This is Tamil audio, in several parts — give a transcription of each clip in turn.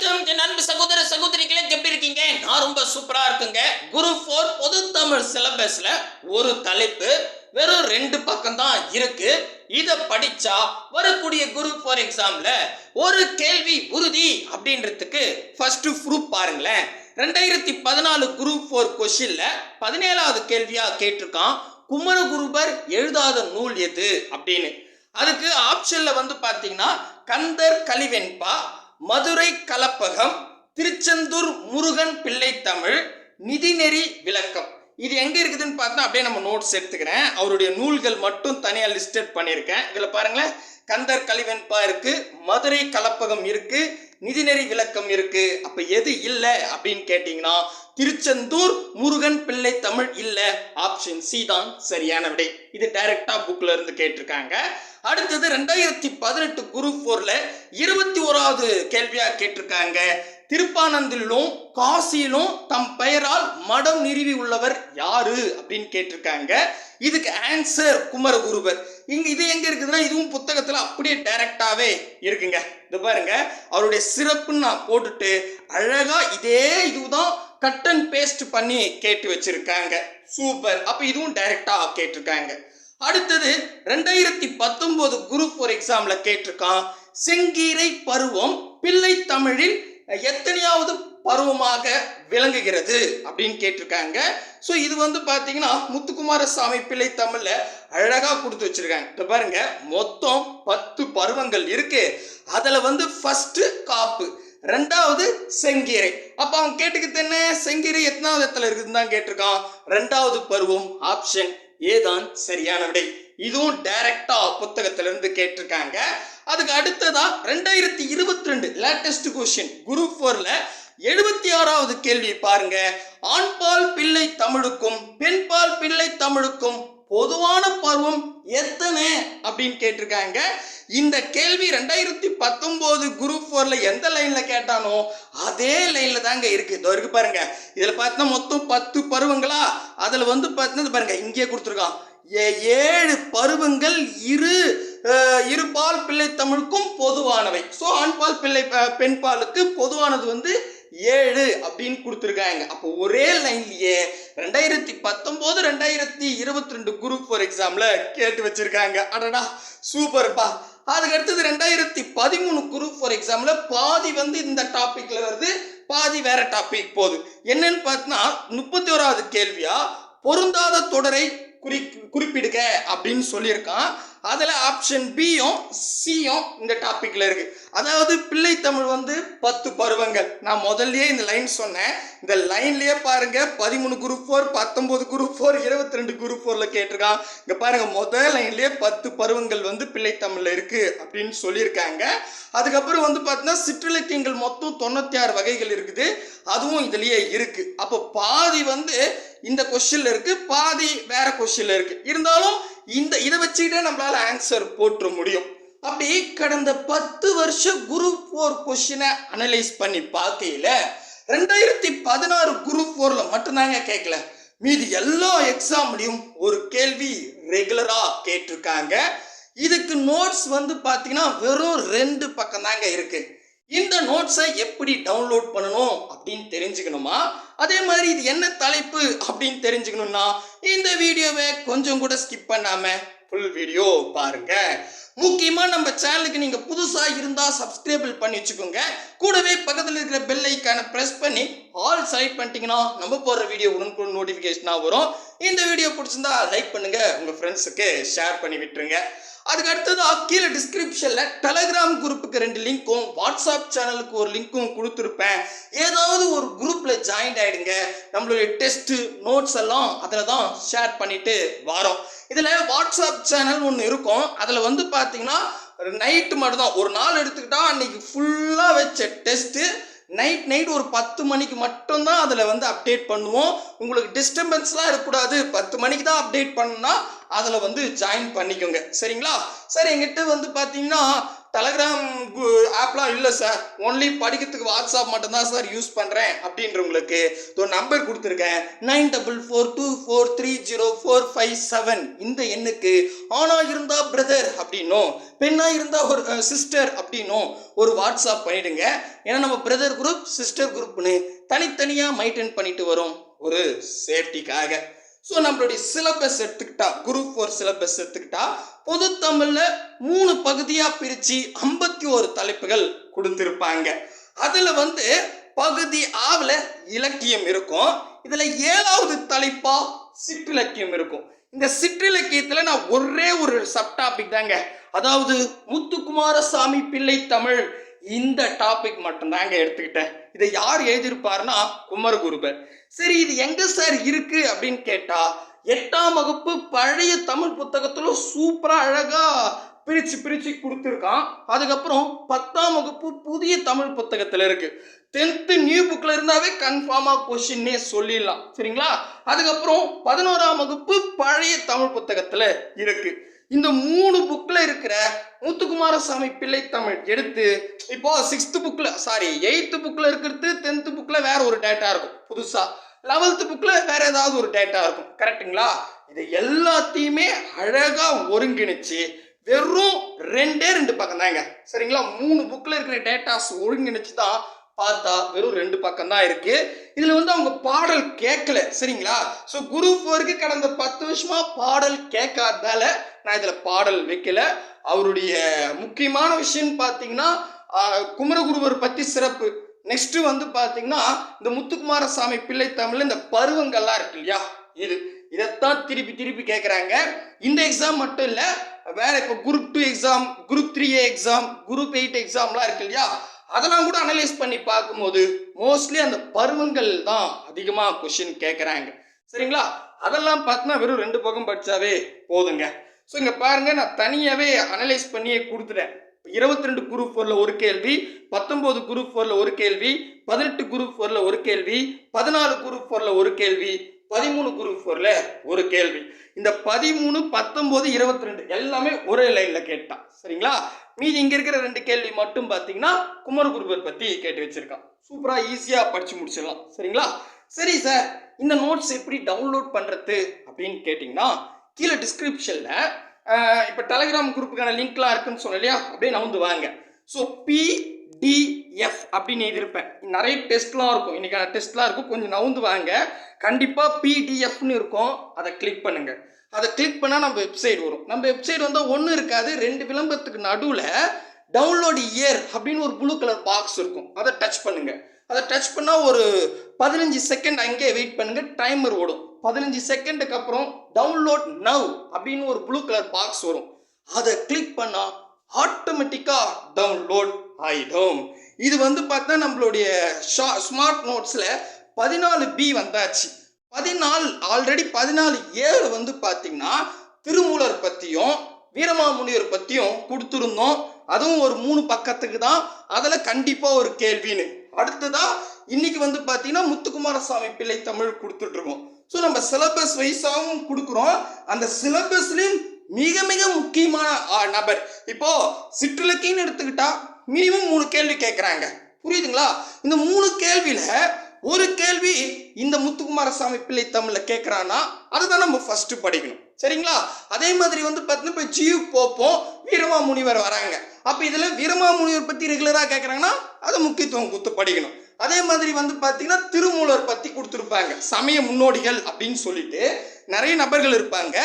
வணக்கம். அன்பு சகோதர சகோதரிகளே எப்படி இருக்கீங்க? நான் ரொம்ப சூப்பரா இருக்குங்க. குரு ஃபோர் பொது தமிழ் சிலபஸ்ல ஒரு தலைப்பு வெறும் ரெண்டு பக்கம் தான் இருக்கு. இத படிச்சா வரக்கூடிய குரு ஃபோர் எக்ஸாம்ல ஒரு கேள்வி உறுதி அப்படின்றதுக்கு ஃபர்ஸ்ட் ப்ரூஃப் பாருங்களேன். ரெண்டாயிரத்தி பதினாலு குரூப் ஃபோர் கொஷின்ல பதினேழாவது கேள்வியா கேட்டிருக்கான். குமரகுருபர் எழுதாத நூல் எது? அப்படின்னு. அதுக்கு ஆப்ஷன்ல வந்து பாத்தீங்கன்னா கந்தர் கலிவெண்பா மதுரை கலப்பகம் திருச்செந்தூர் முருகன் பிள்ளை தமிழ் நிதிநெறி விளக்கம். இது எங்க இருக்குதுன்னு பார்த்தா அப்படியே நம்ம நோட்ஸ் எடுத்துக்கிறேன். அவருடைய நூல்கள் மட்டும் தனியா லிஸ்டட் பண்ணியிருக்கேன். இதுல பாருங்களேன் கந்தர் கலிவெண்பா இருக்கு மதுரை கலப்பகம் இருக்கு நிதிநெறி விளக்கம் இருக்கு. அப்ப எது இல்லை அப்படின்னு கேட்டீங்கன்னா திருச்செந்தூர் முருகன் பிள்ளை தமிழ் இல்ல. ஆப்ஷன் சி தான் சரியான விடை. இது டைரக்டா புக்ல இருந்து கேட்டிருக்காங்க. அடுத்தது ரெண்டாயிரத்தி பதினெட்டு குரூப் ஃபோர்ல இருபத்தி ஓராவது கேள்வியா கேட்டிருக்காங்க. திருப்பானந்திலும் காசியிலும் தம் பெயரால் மடம் நிறுவி உள்ளவர் யாரு அப்படின்னு கேட்டிருக்காங்க. இதுக்கு ஆன்சர் குமரகுருபர். இங்க இது எங்க இருக்குதுன்னா இதுவும் புத்தகத்துல அப்படியே டைரக்டாவே இருக்குங்க. இது பாருங்க அவருடைய சிறப்புன்னு நான் போட்டுட்டு அழகா இதே இதுதான் கட் அண்ட் பேஸ்ட் பண்ணி கேட்டு வச்சிருக்காங்க. சூப்பர் அப்ப இதுவும் டைரக்டா கேட்டிருக்காங்க. அடுத்தது ரெண்டாயிரத்தி பத்தொன்பது குரூப் ஃபோர் எக்ஸாம்ல கேட்டிருக்கான். செங்கீரை பருவம் பிள்ளை தமிழில் எத்தனையாவது பருவமாக விளங்குகிறது அப்படின்னு கேட்டிருக்காங்க. ஸோ இது வந்து பார்த்தீங்கன்னா முத்துக்குமாரசாமி பிள்ளை தமிழில் அழகாக கொடுத்து வச்சுருக்காங்க. இப்போ பாருங்க மொத்தம் பத்து பருவங்கள் இருக்கு. அதில் வந்து ஃபஸ்ட்டு காப்பு ரெண்டாவது செங்கீரை. அப்போ அவன் கேட்டுக்கிட்டு என்ன? செங்கீரை எத்தனாவது இடத்துல இருக்குதுன்னு தான் கேட்டிருக்கான். ரெண்டாவது பருவம் ஆப்ஷன் ஏதான் சரியான விடை இதுவும் டைரக்டாக புத்தகத்திலிருந்து கேட்டிருக்காங்க. அதுக்கு அடுத்ததா ரெண்டாயிரத்தி இருபத்தி ரெண்டு லேட்டஸ்ட் கொஸ்டின் குரூப் ஃபோர்ல எழுபத்தி ஆறாவது கேள்வி பாருங்க. ஆண்பால் பிள்ளை தமிழுக்கும் பெண்பால் பிள்ளை தமிழுக்கும் பொதுவான பருவம் எத்தனை அப்படின்னு கேட்டிருக்காங்க. இந்த கேள்வி ரெண்டாயிரத்தி பத்தொன்பது குரூப் ஃபோர்ல எந்த லைன்ல கேட்டானோ அதே லைன்ல தாங்க இருக்கு. இது வரைக்கும் பாருங்க. இதுல பார்த்தா மொத்தம் பத்து பருவங்களா? அதுல வந்து பார்த்தீங்கன்னா பாருங்க இங்கே கொடுத்துருக்கான். ஏ- ஏழு பருவங்கள் இரு. இருபால் பிள்ளை தமிழுக்கும் பொதுவானவை. ஸோ ஆண்பால் பிள்ளை பெண் பெண்பாலுக்கு பொதுவானது வந்து ஏழு அப்படின்னு கொடுத்துருக்காங்க. அப்போ ஒரே லைன்லயே ரெண்டாயிரத்தி பத்தொம்போது ரெண்டாயிரத்தி இருபத்தி ரெண்டு குரூப் ஃபோர் எக்ஸாம்ல கேட்டு வச்சிருக்காங்க. அடடா சூப்பர்ப்பா அதுக்கு அடுத்தது ரெண்டாயிரத்தி பதிமூணு குரூப் ஃபோர் எக்ஸாம்ல பாதி வந்து இந்த டாபிக்ல வருது பாதி வேற டாபிக் போகுது. என்னன்னு பார்த்தீங்கன்னா முப்பத்தி ஓராவது கேள்வியா? பொருந்தாத தொடரை குறி குறிப்பிடுக அப்படின்னு சொல்லியிருக்கான். அதில் ஆப்ஷன் பியும் சியும் இந்த டாப்பிக்கில் இருக்குது அதாவது பிள்ளை தமிழ் வந்து பத்து பருவங்கள். நான் முதல்லயே இந்த லைன் சொன்னேன். இந்த லைன்லேயே பாருங்கள் பதிமூணு குரூப் ஃபோர் பத்தொம்போது குரூப் ஃபோர் இருபத்தி ரெண்டு குரூப் ஃபோரில் கேட்டிருக்கான். இங்கே பாருங்கள் முதல் லைன்லேயே பத்து பருவங்கள் வந்து பிள்ளை தமிழில் அப்படின்னு சொல்லியிருக்காங்க. அதுக்கப்புறம் வந்து பார்த்தீங்கன்னா சிற்றிலக்கியங்கள் மொத்தம் தொண்ணூற்றி ஆறு வகைகள் இருக்குது. அதுவும் இதுலேயே இருக்குது அப்போ பாதி வந்து இந்த கொஷனில் இருக்குது பாதி வேறு கொஷனில் இருக்குது இருந்தாலும் இந்த இதை வச்சுக்கிட்டே நம்மளால ஆன்சர் போட்டுற முடியும். அப்படி கடந்த பத்து வருஷம் குரூப் ஃபோர் கொஷினை அனலைஸ் பண்ணி பார்க்கையில் ரெண்டாயிரத்தி பதினாறு குரூப் ஃபோரில் மட்டும்தாங்க கேட்கல மீதி எல்லா எக்ஸாம்லையும் ஒரு கேள்வி ரெகுலராக கேட்டிருக்காங்க. இதுக்கு நோட்ஸ் வந்து பார்த்தீங்கன்னா வெறும் ரெண்டு பக்கம் தாங்க இருக்குது இந்த நோட்ஸை எப்படி டவுன்லோட் பண்ணணும் அப்படின்னு தெரிஞ்சுக்கணுமா? அதே மாதிரி இது என்ன தலைப்பு அப்படின்னு தெரிஞ்சுக்கணும்னா இந்த வீடியோவை கொஞ்சம் கூட ஸ்கிப் பண்ணாம ஃபுல் வீடியோ பாருங்க. முக்கியமாக நம்ம சேனலுக்கு நீங்கள் புதுசாக இருந்தால் சப்ஸ்கிரைபிள் பண்ணி வச்சுக்கோங்க. கூடவே பக்கத்தில் இருக்கிற பெல் ஐக்கானை ப்ரெஸ் பண்ணி ஆல் செலக்ட் பண்ணிட்டீங்கன்னா நம்ம போடுற வீடியோ உடனுக்குடன் நோட்டிஃபிகேஷனாக வரும். இந்த வீடியோ பிடிச்சிருந்தா லைக் பண்ணுங்கள் உங்கள் ஃப்ரெண்ட்ஸுக்கு ஷேர் பண்ணி விட்டுருங்க. அதுக்கு அடுத்தது கீழே டிஸ்கிரிப்ஷனில் டெலகிராம் குரூப்புக்கு ரெண்டு லிங்க்கும் வாட்ஸ்அப் சேனலுக்கு ஒரு லிங்க்கும் கொடுத்துருப்பேன். ஏதாவது ஒரு குரூப்பில் ஜாயின் ஆகிடுங்க நம்மளுடைய டெஸ்ட்டு நோட்ஸ் எல்லாம் அதில் தான் ஷேர் பண்ணிட்டு வரோம். இதில் வாட்ஸ்அப் சேனல் ஒன்று இருக்கும். அதில் வந்து பார்த்தீங்கன்னா நைட்டு மட்டும் தான் ஒரு நாள் எடுத்துக்கிட்டால் அன்றைக்கி ஃபுல்லாக வச்ச டெஸ்ட்டு நைட் நைட் ஒரு பத்து மணிக்கு மட்டும்தான் அதில் வந்து அப்டேட் பண்ணுவோம். உங்களுக்கு டிஸ்டர்பன்ஸ்லாம் இருக்கக்கூடாது. பத்து மணிக்கு தான் அப்டேட் பண்ணால் அதில் வந்து ஜாயின் பண்ணிக்கோங்க. சரிங்களா? சார் எங்கிட்ட வந்து பார்த்தீங்கன்னா டெலகிராம் ஆப்லாம் இல்லை சார் ஒன்லி படிக்கிறதுக்கு வாட்ஸ்அப் மட்டும்தான் சார் யூஸ் பண்ணுறேன் அப்படின்றவங்களுக்கு ஒரு நம்பர் கொடுத்துருக்கேன். Nine double four two four three zero four five seven. இந்த எண்ணுக்கு ஆணாக இருந்தால் பிரதர் அப்படின்னும் பெண்ணாக இருந்தால் ஒரு சிஸ்டர் அப்படின்னும் ஒரு வாட்ஸ்அப் பண்ணிவிடுங்க ஏன்னா நம்ம பிரதர் குரூப் சிஸ்டர் குரூப்னு தனித்தனியாக மெயின்டைன் பண்ணிட்டு வரோம் ஒரு சேஃப்டிக்காக ஸோ நம்மளுடைய சிலபஸ் எடுத்துக்கிட்டா குரூப் ஃபோர் சிலபஸ் எடுத்துக்கிட்டா பொது தமிழில் மூணு பகுதியாக பிரித்து ஐம்பத்தி ஒரு தலைப்புகள் கொடுத்துருப்பாங்க. அதில் வந்து பகுதி ஆவில் இலக்கியம் இருக்கும். இதில் ஏழாவது தலைப்பாக சிற்றிலக்கியம் இருக்கும். இந்த சிற்றிலக்கியத்தில் நான் ஒரே ஒரு சப் டாபிக் தாங்க. அதாவது முத்துக்குமாரசாமி பிள்ளை தமிழ் இந்த டாபிக் மட்டும்தாங்க எடுத்துக்கிட்டேன். இதை யார் எழுதியிருப்பாருன்னா குமரகுருபர். சரி இது எங்க சார் இருக்கு அப்படின்னு கேட்டா எட்டாம் வகுப்பு பழைய தமிழ் புத்தகத்துல சூப்பரா அழகா பிரிச்சு பிரிச்சு கொடுத்துருக்கான். அதுக்கப்புறம் பத்தாம் வகுப்பு புதிய தமிழ் புத்தகத்துல இருக்கு. டென்த்து நியூ புக்கில் இருந்தாவே கன்ஃபார்மாக கொஷின்னே சொல்லிடலாம். சரிங்களா? அதுக்கப்புறம் பதினோராம் வகுப்பு பழைய தமிழ் புத்தகத்தில் இருக்குது இந்த மூணு புக்கில் இருக்கிற முத்துக்குமாரசாமி பிள்ளை தமிழ் எடுத்து இப்போ சிக்ஸ்த்து புக்கில் சாரி எயித்து புக்கில் இருக்கிறது டென்த்து புக்கில் வேற ஒரு டேட்டா இருக்கும் புதுசாக லெவல்த்து புக்கில் வேற ஏதாவது ஒரு டேட்டா இருக்கும் கரெக்ட்டுங்களா இது எல்லாத்தையுமே அழகாக ஒருங்கிணைச்சு வெறும் ரெண்டே ரெண்டு பக்கம் தாங்க சரிங்களா? மூணு புக்கில் இருக்கிற டேட்டாஸ் ஒருங்கிணைச்சு தான் பார்த்தா வெறும் ரெண்டு பக்கம் தான் இருக்கு. இதுல வந்து அவங்க பாடல் கேட்கல சரிங்களா? ஸோ குரு ஃபோருக்கு கடந்த பத்து வருஷமா பாடல் கேட்காததால நான் இதுல பாடல் வைக்கல. அவருடைய முக்கியமான விஷயம்னு பார்த்தீங்கன்னா குமரகுருவர் பத்தி சிறப்பு. நெக்ஸ்ட் வந்து பார்த்தீங்கன்னா இந்த முத்துக்குமாரசாமி பிள்ளை தமிழ்ல இந்த பருவங்கள்லாம் இருக்கு இல்லையா? இது இதைத்தான் திருப்பி திருப்பி கேட்குறாங்க. இந்த எக்ஸாம் மட்டும் இல்லை வேற இப்போ group two exam group three exam group eight எக்ஸாம்லாம் இருக்கு இல்லையா? அதெல்லாம் கூட அனலைஸ் பண்ணி பார்க்கும்போது மோஸ்ட்லி அந்த பருவங்கள் தான் அதிகமாக கொஷின் கேட்குறாங்க சரிங்களா? அதெல்லாம் பார்த்தீங்கன்னா வெறும் ரெண்டு பக்கம் படித்தாவே போதுங்க. ஸோ இங்கே பாருங்க நான் தனியாகவே அனலைஸ் பண்ணியே கொடுத்துட்டேன். இருபத்தி ரெண்டு குரூப் ஃபோரில் ஒரு கேள்வி பத்தொம்போது குரூப் ஃபோரில் ஒரு கேள்வி பதினெட்டு குரூப் ஃபோரில் ஒரு கேள்வி பதினாலு குரூப் ஃபோரில் ஒரு கேள்வி பதிமூணு குரூப் ஃபோரில் ஒரு கேள்வி. இந்த பதிமூணு பத்தொம்போது இருபத்தி ரெண்டு எல்லாமே ஒரே லைனில் கேட்டான் சரிங்களா? மீதி இங்கே இருக்கிற ரெண்டு கேள்வி மட்டும் பார்த்தீங்கன்னா குமரகுருபர் பற்றி கேட்டு வச்சுருக்கான். சூப்பராக ஈஸியாக படித்து முடிச்சிடலாம். சரிங்களா? சரி சார் இந்த நோட்ஸ் எப்படி டவுன்லோட் பண்ணுறது அப்படின்னு கேட்டிங்கன்னா கீழே டிஸ்கிரிப்ஷனில் இப்போ டெலகிராம் குரூப்புக்கான லிங்க்லாம் இருக்குன்னு சொன்னேன் இல்லையா? அப்படியே வந்து வாங்க. ஸோ பி டிஎஃப் அப்படின்னு எழுதியிருப்பேன். நிறைய டெஸ்ட்லாம் இருக்கும். இன்றைக்கான டெஸ்ட்லாம் இருக்கும். கொஞ்சம் நவுந்து வாங்க. கண்டிப்பாக பிடிஎஃப்னு இருக்கும். அதை கிளிக் பண்ணுங்கள் அதை கிளிக் பண்ணால் நம்ம வெப்சைட் வரும். நம்ம வெப்சைட் வந்தால் ஒன்றும் இருக்காது. ரெண்டு விளம்பரத்துக்கு நடுவில் டவுன்லோட் இயர் அப்படின்னு ஒரு ப்ளூ கலர் பாக்ஸ் இருக்கும். அதை டச் பண்ணுங்கள் அதை டச் பண்ணால் ஒரு பதினஞ்சு செகண்ட் அங்கேயே வெயிட் பண்ணுங்கள் டைமர் ஓடும். பதினஞ்சு செகண்டுக்கு அப்புறம் டவுன்லோட் நவ் அப்படின்னு ஒரு ப்ளூ கலர் பாக்ஸ் வரும். அதை கிளிக் பண்ணால் ஆட்டோமேட்டிக்காக டவுன்லோட் ஆயிடும். இது வந்து பார்த்தா நம்மளுடைய ஷா ஸ்மார்ட் நோட்ஸில் பதினாலு பி வந்தாச்சு. பதினாலு ஆல்ரெடி பதினாலு ஏழு வந்து பார்த்தீங்கன்னா திருமூலர் பற்றியும் வீரமாமுனிவர் பற்றியும் கொடுத்துருந்தோம். அதுவும் ஒரு மூணு பக்கத்துக்கு தான். அதில் கண்டிப்பாக ஒரு கேள்வின்னு. அடுத்ததாக இன்னைக்கு வந்து பார்த்தீங்கன்னா முத்துக்குமாரசாமி பிள்ளை தமிழ் கொடுத்துட்ருக்கோம். ஸோ நம்ம சிலபஸ் வைஸாகவும் கொடுக்குறோம். அந்த சிலபஸ்லேயும் மிக மிக முக்கியமான நபர். இப்போ சிற்றிலக்கின்னு எடுத்துக்கிட்டா மினிமம் மூணு கேள்வி கேட்குறாங்க புரியுதுங்களா? இந்த மூணு கேள்வியில் ஒரு கேள்வி இந்த முத்துக்குமாரசாமி பிள்ளை தமிழில் கேட்குறான்னா அதுதான் நம்ம ஃபஸ்ட்டு படிக்கணும். சரிங்களா? அதே மாதிரி வந்து பார்த்தீங்கன்னா இப்போ ஜியு போப்போம் வீரமா முனிவர் வராங்க. அப்போ இதில் வீரமா முனிவர் பற்றி ரெகுலராக கேட்குறாங்கன்னா அதை முக்கியத்துவம் கொடுத்து படிக்கணும். அதே மாதிரி வந்து பார்த்தீங்கன்னா திருமூலர் பற்றி கொடுத்துருப்பாங்க. சமய முன்னோடிகள் அப்படின்னு சொல்லிட்டு நிறைய நபர்கள் இருப்பாங்க.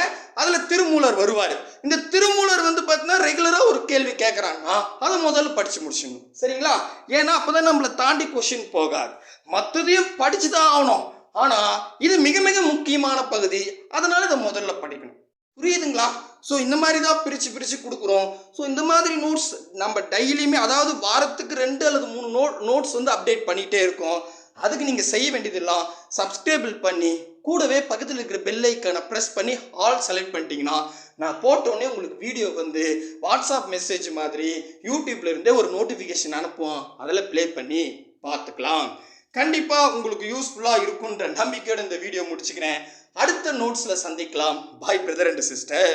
அதில் திருமூலர் வருவார். இந்த திருமூலர் வந்து பார்த்தீங்கன்னா ரெகுலராக ஒரு கேள்வி கேட்குறாங்கன்னா அதை முதல்ல படித்து முடிச்சிடணும். சரிங்களா? ஏன்னா அப்போ தான் நம்மளை தாண்டி கொஷின் போகாது. மற்றதையும் படித்து தான் ஆகணும். ஆனால் இது மிக மிக முக்கியமான பகுதி. அதனால் இதை முதல்ல படிக்கணும். புரியுதுங்களா? ஸோ இந்த மாதிரி தான் பிரித்து பிரித்து கொடுக்குறோம். ஸோ இந்த மாதிரி நோட்ஸ் நம்ம டெய்லியுமே அதாவது வாரத்துக்கு ரெண்டு அல்லது மூணு நோட் நோட்ஸ் வந்து அப்டேட் பண்ணிகிட்டே இருக்கோம். அதுக்கு நீங்கள் செய்ய வேண்டியதெல்லாம் சப்ஸ்கிரைபிள் பண்ணி கூடவே பக்கத்தில் இருக்கிற பெல் ஐக்கனை ப்ரெஸ் பண்ணி ஆல் செலக்ட் பண்ணிட்டீங்கன்னா நான் போட்டோடனே உங்களுக்கு வீடியோ வந்து வாட்ஸ்அப் மெசேஜ் மாதிரி யூடியூப்ல இருந்தே ஒரு நோட்டிஃபிகேஷன் அனுப்புவோம். அதில் ப்ளே பண்ணி பார்த்துக்கலாம். கண்டிப்பாக உங்களுக்கு யூஸ்ஃபுல்லாக இருக்குன்ற நம்பிக்கையோட இந்த வீடியோ முடிச்சுக்கிறேன். அடுத்த நோட்ஸில் சந்திக்கலாம். பாய் பிரதர் அண்ட் சிஸ்டர்